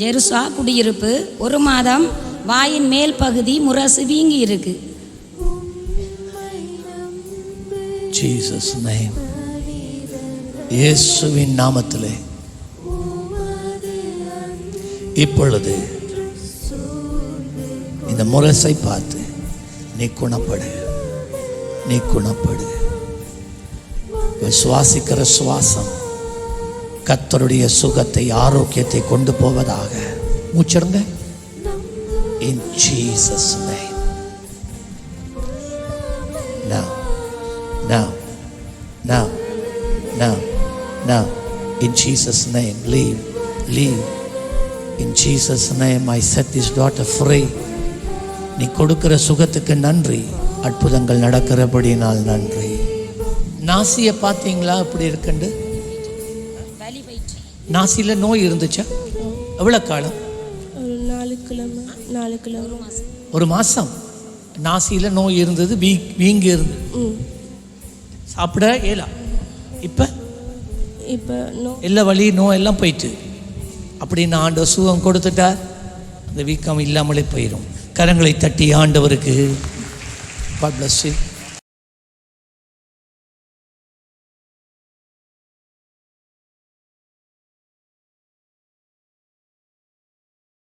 Jerusha குடியிருப்பு ஒரு மாதம் வாயின் மேல் பகுதி முரசு வீங்கி இருக்கு. ஜீசஸ் நேம் இயேசுவின் நாமத்திலே. இப்பொழுது இந்த முரசை பார்த்து நீ குணப்படு. நீ குணப்படு. சுவாசிக்கிற சுவாசம் கத்தருடைய சுகத்தை ஆரோக்கியத்தை கொண்டு போவதாக. மூச்சிருங்க in Jesus name now now now now now. In jesus name leave leave. In jesus name i set this daughter free. நீ கொடுக்கிற சுகத்துக்கு நன்றி. அற்புதங்கள் நடக்கிறபடினால் நன்றி. நாசியை பார்த்தீங்களா? அப்படி இருக்குண்டு? நாசியில் நோய் இருந்துச்சா? எவ்வளோ காலம்? ஒரு நாலு கிழமை நாலு கிழமை ஒரு மாதம் நாசியில் நோய் இருந்தது வீ வீங்கி இருந்தது ம். சாப்பிட இயலா? இப்போ? இப்போ நோ எல்லா வலி நோய் எல்லாம் போயிட்டு அப்படின்னு ஆண்டவர் சுகம் கொடுத்துட்டார் இந்த வீக்கம் இல்லாமலே போயிடும் கரங்களை தட்டி ஆண்டவருக்கு. God bless you.